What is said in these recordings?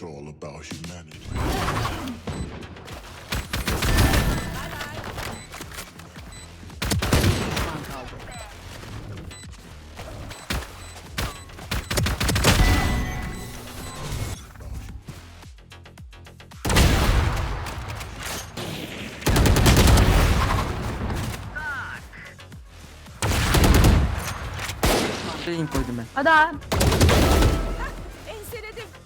It's all about humanity. Şeyin koydum ben. Hadi. Enseledim.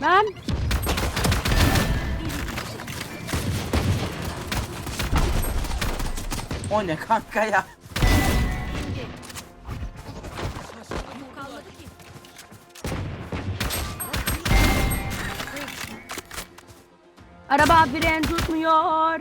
Ben. O ne kanka ya? Araba fren tutmuyor.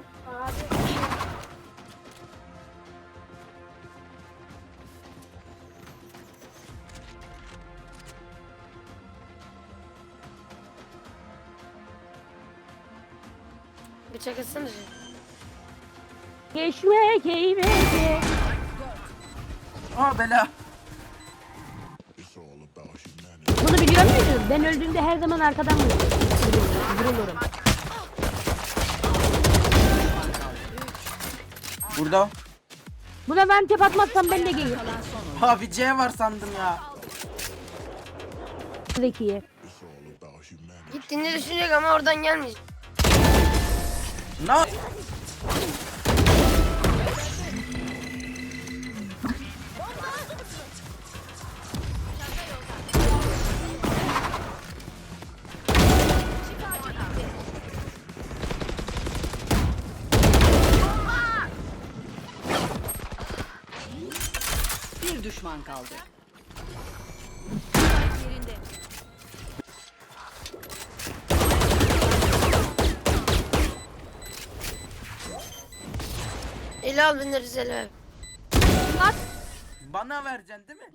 Bıçak atsana. Geçmek eğmedi. Aa bela. Bunu biliyor muydun? Ben öldüğümde her zaman arkadan vurulurum. Vurulurum. Burada. Buna ben tep atmazsam ben de gelirim. Abi C var sandım ya. Zekiye. Gittiğini düşünecek ama oradan gelmeyecek. Ne? Bir düşman kaldı. Eli al beni Rizeli abi. Bana vereceksin değil mi?